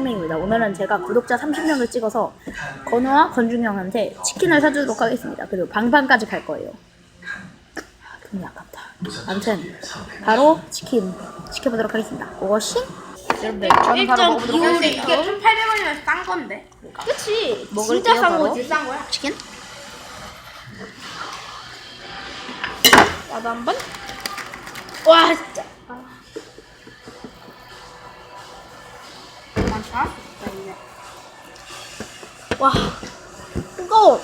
성명입니다. 오늘은 제가 구독자 30명을 찍어서 건우와 건중이 형한테 치킨을 사주도록 하겠습니다. 그리고 방방까지 갈 거예요. 아, 돈이 아깝다. 아무튼 바로 치킨 시켜보도록 하겠습니다. 오신? 여러분들 저는 바로 먹어보도록 근데 하겠습니다. 이게 1,800원이면 싼 건데. 그치? 먹을게요 진짜 싼 바로. 거지, 싼 거야. 치킨? 나도 한 번. 와, 진짜. 아. 와 뜨거워.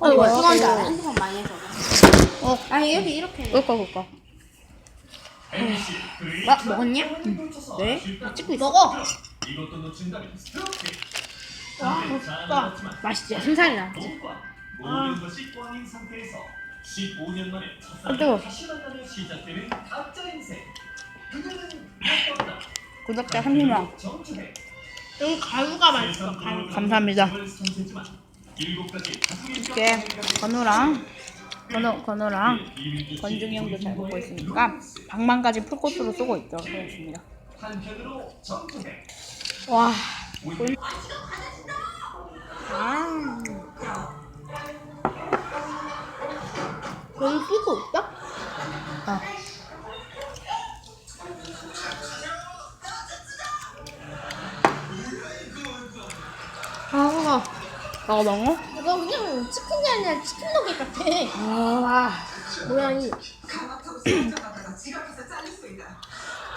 어, 이거 어, 뜨거운데 어. 핸드폰 많이 해서. 어. 아니, 이렇게, 이렇게. 해. 그럴까 그럴까. 뭐, 먹었냐? 네. 찍고 있어. 먹어. 와, 맛있다. 맛있지? 순살이 나지? 모든 것이 꽝인 상태에서 15년 만에 아, 뜨거워. 구독자 30명. 정주행. 여기 가루가 맛있어, 가루. 감사합니다. 이렇게 건우랑 건우 건우랑 건중이 형도 잘 먹고 있으니까 방망까지 풀코스로 쏘고 있죠. 그렇습니다. 와. 아. 여기 끼고 있어? 아. 아, 아 너무? 이거 그냥 치킨이 아니라 치킨 너겟 같아. 와. 모양이. 강압하고 설정하다가 지갑에서 잘릴 수 있다.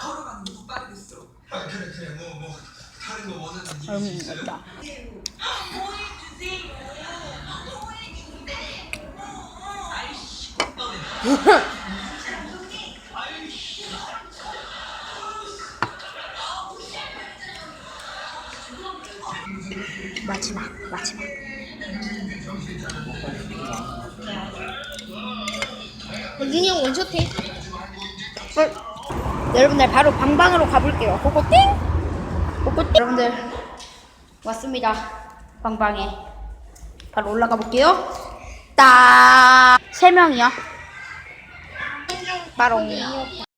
걸어가는 게 빠르겠어. 아 그래 그래 뭐 뭐 다른 거 원하는 이유 음, 있어요? 맞다. 마지막 마지막. 건준이 형 원샷해. 어, 여러분들 바로 방방으로 가볼게요. 고고띵! 고고띵! 여러분들 왔습니다. 방방에 바로 올라가 볼게요. 딱! 세 명이요. 빠롱.